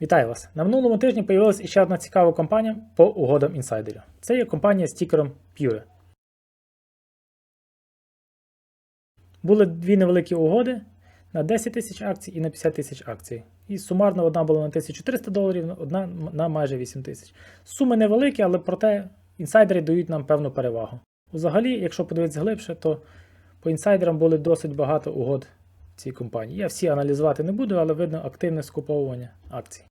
Вітаю вас! На минулому тижні появилася іще одна цікава компанія по угодам інсайдерів. Це є компанія з тікером Pure. Були дві невеликі угоди на 10 тисяч акцій і на 50 тисяч акцій. І сумарно одна була на 1300 доларів, одна на майже 8 тисяч. Суми невеликі, але проте інсайдери дають нам певну перевагу. Взагалі, якщо подивитися глибше, то по інсайдерам були досить багато угод цій компанії. Я всі аналізувати не буду, але видно активне скуповування акцій.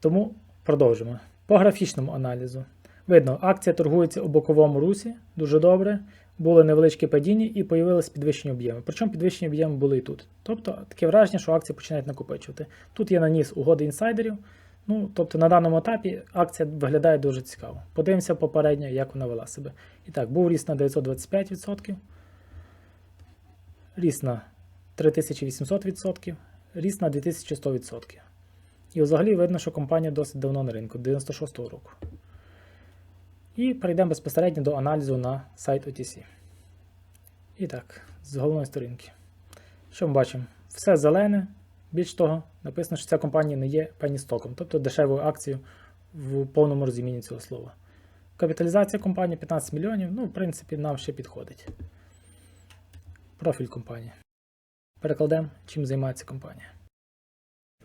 Тому продовжимо. По графічному аналізу. Видно, акція торгується у боковому русі дуже добре. Були невеличкі падіння і появилися підвищені об'єми. Причому підвищені об'єми були і тут. Тобто таке враження, що акції починають накопичувати. Тут є наніс угоди інсайдерів. Ну, тобто на даному етапі акція виглядає дуже цікаво. Подивимося попередньо, як вона вела себе. І так, був ріст на 925%, ріст на 3800%, ріст на 2100%. І взагалі видно, що компанія досить давно на ринку, 96-го року. І перейдемо безпосередньо до аналізу на сайт OTC. І так, з головної сторінки. Що ми бачимо? Все зелене. Більш того, написано, що ця компанія не є пеністоком, тобто дешевою акцією в повному розумінні цього слова. Капіталізація компанії 15 мільйонів, ну, в принципі, нам ще підходить. Профіль компанії. Перекладемо, чим займається компанія.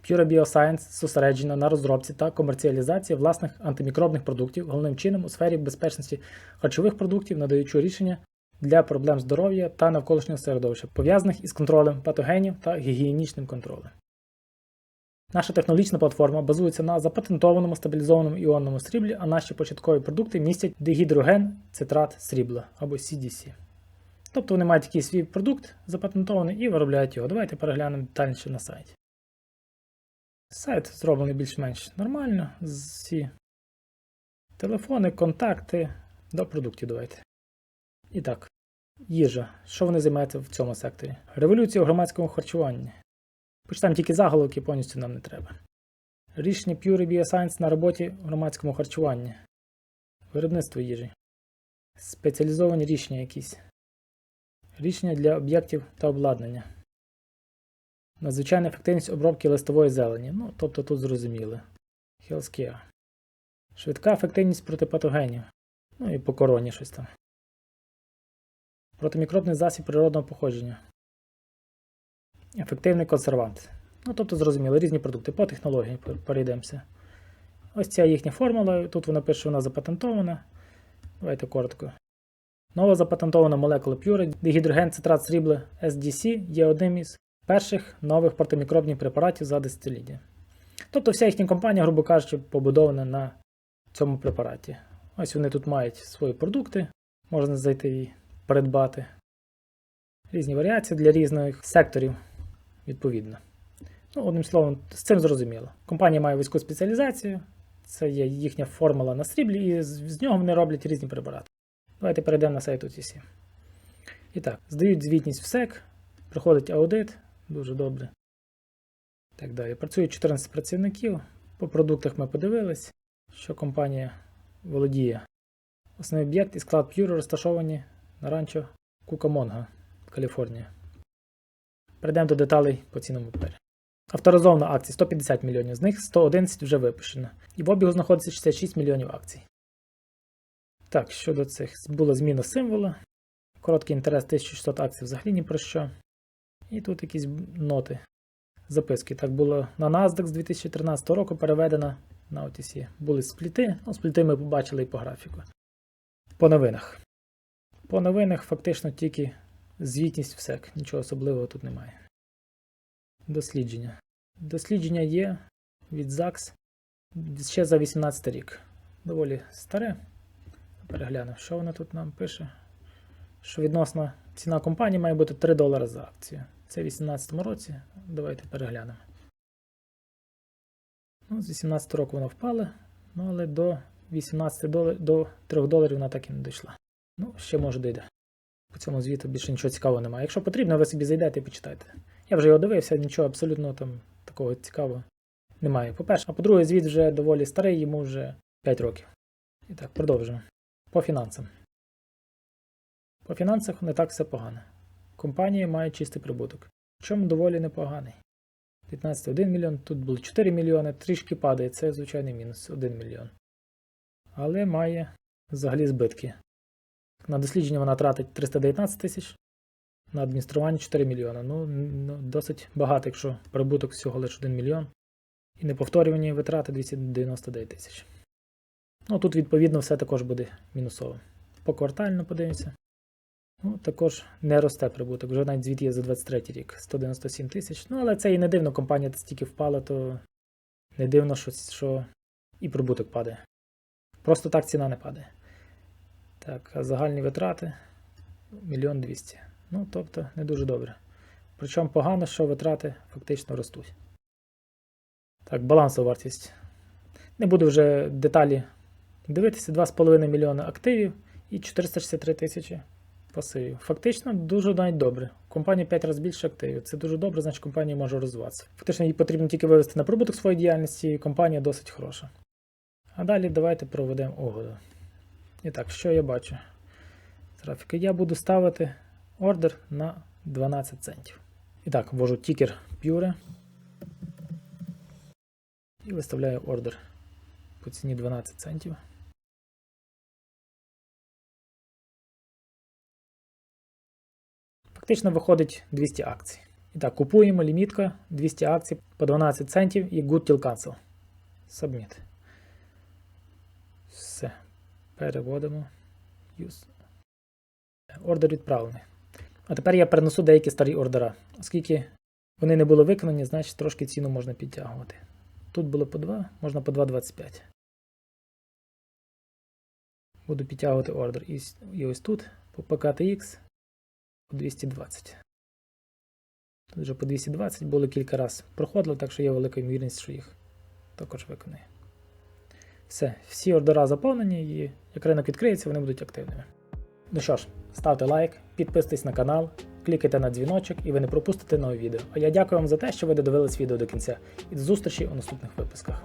Pure Bioscience зосереджена на розробці та комерціалізації власних антимікробних продуктів, головним чином у сфері безпечності харчових продуктів, надаючи рішення для проблем здоров'я та навколишнього середовища, пов'язаних із контролем патогенів та гігієнічним контролем. Наша технологічна платформа базується на запатентованому стабілізованому іонному сріблі, а наші початкові продукти містять дегідроген цитрат срібла або CDC. Тобто вони мають такий свій продукт запатентований і виробляють його. Давайте переглянемо детальніше на сайті. Сайт зроблений більш-менш нормально. Всі телефони, контакти до продуктів давайте. І так, їжа. Що вони займаються в цьому секторі? Революція у громадському харчуванні. Почитаємо тільки заголовки, повністю нам не треба. Рішення Pure Bioscience на роботі в громадському харчуванні. Виробництво їжі. Спеціалізовані рішення якісь. Рішення для об'єктів та обладнання. Надзвичайна ефективність обробки листової зелені. Ну, тобто тут зрозуміли. Healthcare. Швидка ефективність проти патогенів. Ну і по короні щось там. Протимікробний засіб природного походження. Ефективний консервант. Ну, тобто, зрозуміло, різні продукти по технології перейдемося. Ось ця їхня формула. Тут вона пише, вона запатентована. Давайте коротко. Нова запатентована молекула Pure, дегідроген цитрат срібла SDC є одним із перших нових протимікробних препаратів за десятиліття. Тобто вся їхня компанія, грубо кажучи, побудована на цьому препараті. Ось вони тут мають свої продукти, можна зайти і придбати. Різні варіації для різних секторів, відповідно. Ну, одним словом, з цим зрозуміло. Компанія має вузьку спеціалізацію, це є їхня формула на сріблі, і з нього вони роблять різні препарати. Давайте перейдемо на сайт OTC. І так, здають звітність в СЕК, проходить аудит, дуже добре. Так далі. Працює 14 працівників. По продуктах ми подивились, що компанія володіє. Основний об'єкт і склад Pure розташовані на ранчо Кукамонга, Каліфорнія. Перейдемо до деталей по цінному папері. Авторизовано акцій 150 мільйонів, з них 111 вже випущено. І в обігу знаходиться 66 мільйонів акцій. Так, щодо цих була зміна символа. Короткий інтерес 1600 акцій взагалі ні про що. І тут якісь ноти. Записки. Так було на NASDAQ з 2013 року переведено на OTC. Були спліти, ну, спліти ми побачили і по графіку. По новинах. По новинах фактично тільки звітність в СЕК. Нічого особливого тут немає. Дослідження. Дослідження є від ЗАГС ще за 18 рік. Доволі старе. Переглянув, що воно тут нам пише. Що відносно ціна компанії має бути 3 долари за акцію. Це в 2018 році. Давайте переглянемо. Ну, З 18 року вона впала, ну, але до 18 доларів, до 3 доларів вона так і не дійшла. Ну, ще може дійде. По цьому звіту більше нічого цікавого немає. Якщо потрібно, ви собі зайдете і почитайте. Я вже його дивився, нічого абсолютно там такого цікавого немає. По-перше, а по-друге, звіт вже доволі старий, йому вже 5 років. І так, продовжуємо. По фінансам. По фінансах не так все погано. Компанія має чистий прибуток, чому доволі непоганий. 19 1 мільйон, тут було 4 мільйони, трішки падає, це звичайний мінус 1 мільйон. Але має взагалі збитки. На дослідження вона тратить 319 тисяч, на адміністрування 4 мільйони. Ну, ну, досить багато, якщо прибуток всього лише 1 мільйон. І неповторювані витрати 299 тисяч. Ну, тут, відповідно, все також буде мінусовим. Поквартально подивимося. Ну, також не росте прибуток. Вже навіть звіт є за 23 рік 197 тисяч. Ну, але це і не дивно, компанія стільки впала, то не дивно, що, що і прибуток падає. Просто так ціна не падає. Так, а загальні витрати мільйон двісті. Ну, тобто, не дуже добре. Причому погано, що витрати фактично ростуть. Так, балансова вартість. Не буду вже деталі дивитися. 2,5 мільйона активів і 463 тисячі пасивів. Фактично дуже навіть добре. Компанія 5 разів більше активів. Це дуже добре, значить компанія може розвиватися. Фактично їй потрібно тільки вивести на прибуток своєї діяльності, і компанія досить хороша. А далі давайте проведемо угоду. І так, що я бачу? З Графіки. Я буду ставити ордер на 12 центів. І так, ввожу тікер Pure і виставляю ордер по ціні 12 центів. Фактично виходить 200 акцій. І так, купуємо лімітка 200 акцій по 12 центів і Good Till Cancel. Submit. Все. Переводимо. Use. Ордер відправлений. А тепер я перенесу деякі старі ордера. Оскільки вони не були виконані, значить трошки ціну можна підтягувати. Тут було по 2, можна по 2,25. Буду підтягувати ордер. І, ось тут по PKTX по 220. Тут вже по 220 було кілька разів проходило, так що є велика ймовірність, що їх також виконає. Все, всі ордера заповнені, і як ринок відкриється, вони будуть активними. Ну що ж, ставте лайк, підписуйтесь на канал, клікайте на дзвіночок і ви не пропустите нове відео. А я дякую вам за те, що ви додивились відео до кінця. І до зустрічі у наступних випусках.